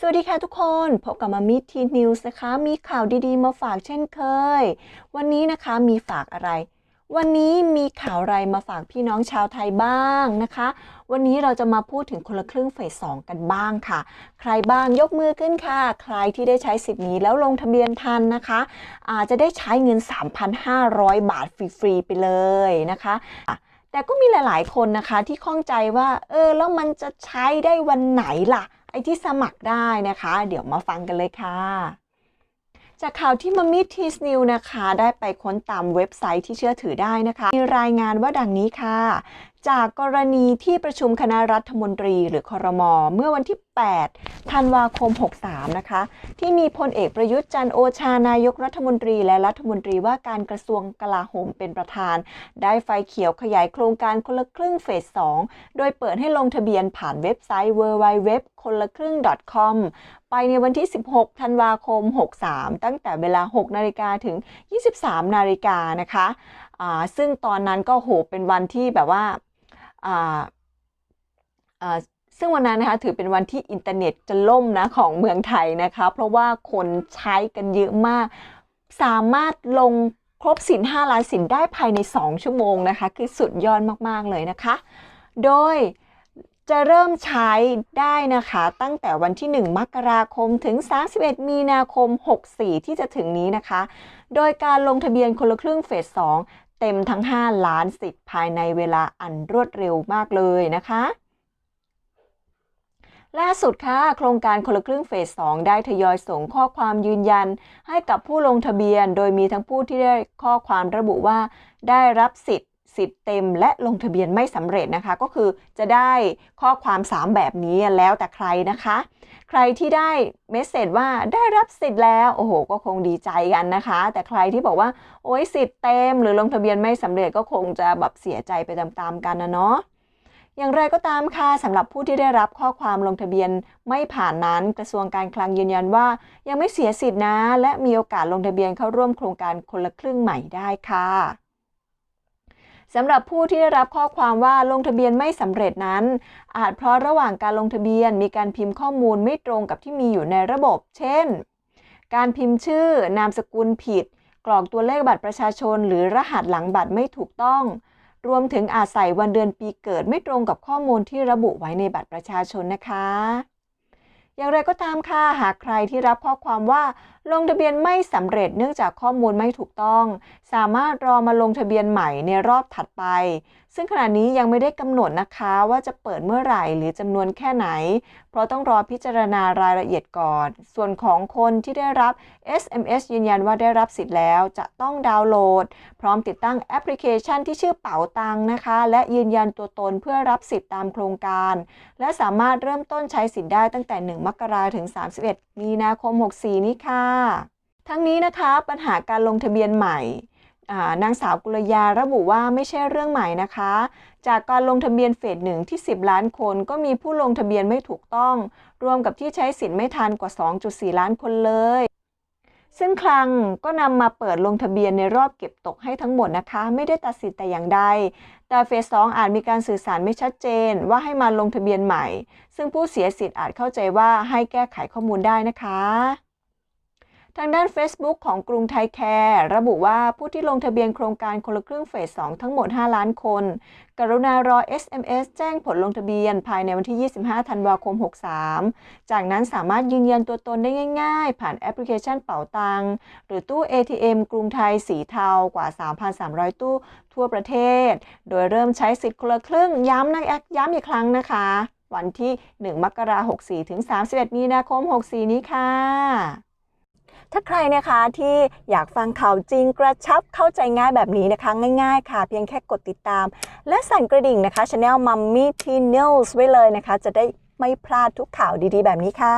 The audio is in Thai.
สวัสดีค่ะทุกคน พบกับมามิทีนิวส์นะคะ มีข่าวดีๆ มาฝากเช่นเคย วันนี้นะคะมีฝากอะไร วันนี้มีข่าวอะไรมาฝากพี่น้องชาวไทยบ้างนะคะ วันนี้เราจะมาพูดถึงคนละครึ่งเฟสสองกันบ้างค่ะ ใครบ้างยกมือขึ้นค่ะ ใครที่ได้ใช้สิทธิ์นี้แล้วลงทะเบียนทันนะคะอาจจะได้ใช้เงิน 3,500 บาทฟรีๆไปเลยนะคะแต่ก็มีหลาย ๆ คนนะคะที่ข้องใจว่า เออแล้วมันจะใช้ได้วันไหนล่ะ อ้ที่สมัครได้นะคะ เดี๋ยวมาฟังกันเลยค่ะ จากข่าวที่มามิทีสนิวนะคะ ได้ไปค้นตามเว็บไซต์ที่เชื่อถือได้นะคะ มีรายงานว่าดังนี้ค่ะ จากกรณีที่ประชุมคณะรัฐมนตรีหรือคอรมอเมื่อวันที่ 8 ธันวาคม 63 นะคะ ที่มีพลเอกประยุทธ์จันทร์โอชานายกรัฐมนตรีและรัฐมนตรีว่าการกระทรวงกลาโหมเป็นประธาน ได้ไฟเขียวขยายโครงการคนละครึ่งเฟส 2 โดยเปิดให้ลงทะเบียนผ่านเว็บไซต์ www คนละครึ่ง .com ไปในวันที่ 16 ธันวาคม 63 ตั้งแต่เวลา 6 นาฬิกาถึง 23 นาฬิกานะคะอ่าซึ่งตอนนั้นก็โหเป็นวันที่แบบว่า ซึ่งวันนั้นนะคะถือเป็นวันที่อินเทอร์เน็ตจะล่มนะของเมืองไทยนะคะ เพราะว่าคนใช้กันเยอะมาก สามารถลงครบสิน5ล้านสินได้ภายใน 2 ชั่วโมงนะคะ คือสุดยอดมาก ๆ เลยนะคะ โดยจะเริ่มใช้ได้นะคะตั้งแต่วันที่ 1 มกราคมถึง 31 มีนาคม 64 ที่จะถึงนี้นะคะ โดยการลงทะเบียนคนละครึ่งเฟส 2 เต็มทั้ง 5 ล้านสิทธิ์ภายในเวลาอันรวดเร็วมากเลยนะคะ ล่าสุดค่ะ โครงการคนละครึ่งเฟส 2 ได้ทยอยส่งข้อความยืนยัน ให้กับผู้ลงทะเบียน โดยมีทั้งผู้ที่ได้ข้อความระบุว่า ได้รับสิทธิ์ สิทธิ์เต็มและลงทะเบียนไม่สำเร็จนะคะ ก็คือจะได้ข้อความ 3 แบบนี้แล้วแต่ใครนะคะ ใครที่ได้เมสเซจว่าได้รับสิทธิ์แล้ว โอ้โห ก็คงดีใจกันนะคะ แต่ใครที่บอกว่า โอ้ยสิทธิ์เต็ม หรือลงทะเบียนไม่สำเร็จก็คงจะแบบเสียใจไปตามๆกันนะเนาะอย่างไรก็ตามค่ะสำหรับผู้ที่ได้รับข้อความลงทะเบียนไม่ผ่านนั้นกระทรวงการคลังยืนยันว่า ยังไม่เสียสิทธินะ และมีโอกาสลงทะเบียนเข้าร่วมโครงการคนละครึ่งใหม่ได้ค่ะ สำหรับผู้ที่ได้รับข้อความว่าลงทะเบียนไม่สำเร็จนั้น อาจเพราะระหว่างการลงทะเบียนมีการพิมพ์ข้อมูลไม่ตรงกับที่มีอยู่ในระบบ เช่น การพิมพ์ชื่อนามสกุลผิด กรอกตัวเลขบัตรประชาชน หรือรหัสหลังบัตรไม่ถูกต้อง รวมถึงอาจใส่วันเดือนปีเกิดไม่ตรงกับข้อมูลที่ระบุไว้ในบัตรประชาชนนะคะ อย่างไรก็ตามค่ะหากใครที่รับข้อความว่า ลงทะเบียนไม่สำเร็จเนื่องจากข้อมูลไม่ถูกต้อง สามารถรอมาลงทะเบียนใหม่ในรอบถัดไป ซึ่งขณะนี้ยังไม่ได้กำหนดนะคะว่าจะเปิดเมื่อไหร่หรือจำนวนแค่ไหน เพราะต้องรอพิจารณารายละเอียดก่อน ส่วนของคนที่ได้รับ SMS ยืนยันว่าได้รับสิทธิ์แล้ว จะต้องดาวน์โหลด พร้อมติดตั้งแอปพลิเคชันที่ชื่อเป๋าตังนะคะ และยืนยันตัวตนเพื่อรับสิทธิ์ตามโครงการ และสามารถเริ่มต้นใช้สิทธิ์ได้ตั้งแต่ 1 มกราถึง 31 มีนาคม 64 นี้ค่ะทั้งนี้นะคะปัญหาการลงทะเบียนใหม่นางสาวกุลยาระบุว่าไม่ใช่เรื่องใหม่นะคะ จากการลงทะเบียนเฟสหนึ่งที่ 10 ล้านคน ก็มีผู้ลงทะเบียนไม่ถูกต้อง รวมกับที่ใช้สิทธิ์ไม่ทันกว่า 2.4 ล้านคนเลย ซึ่งคลังก็นำมาเปิดลงทะเบียนในรอบเก็บตกให้ทั้งหมดนะคะ ไม่ได้ตัดสินแต่อย่างใด แต่เฟสสองอาจมีการสื่อสารไม่ชัดเจน ว่าให้มาลงทะเบียนใหม่ ซึ่งผู้เสียสิทธิ์อาจเข้าใจว่าให้แก้ไขข้อมูลได้นะคะ ทางด้าน Facebook ของกรุงไทยแคร์ระบุว่าผู้ที่ลงทะเบียนโครงการคนละครึ่งเฟส 2 ทั้งหมด 5 ล้านคน กรุณารอ SMS แจ้งผลลงทะเบียนภายในวันที่ 25 ธันวาคม 63 จากนั้นสามารถยืนยันตัวตนได้ง่าย ๆ ผ่านแอปพลิเคชันเป๋าตัง หรือตู้ ATM กรุงไทยสีเทากว่า 3,300 ตู้ทั่วประเทศ โดยเริ่มใช้สิทธิ์คนละครึ่งย้ำนะย้ำอีกครั้งนะคะ วันที่ 1 มกราคม 64 ถึง 31 มีนาคม 64 นี้ค่ะ ถ้าใครนะคะที่อยากฟังข่าวจริงกระชับเข้าใจง่ายแบบนี้นะคะง่ายๆ ค่ะ เพียงแค่กดติดตาม และสั่นกระดิ่งนะคะ Channel Mummy T News ไว้เลยนะคะ จะได้ไม่พลาดทุกข่าวดีๆ แบบนี้ค่ะ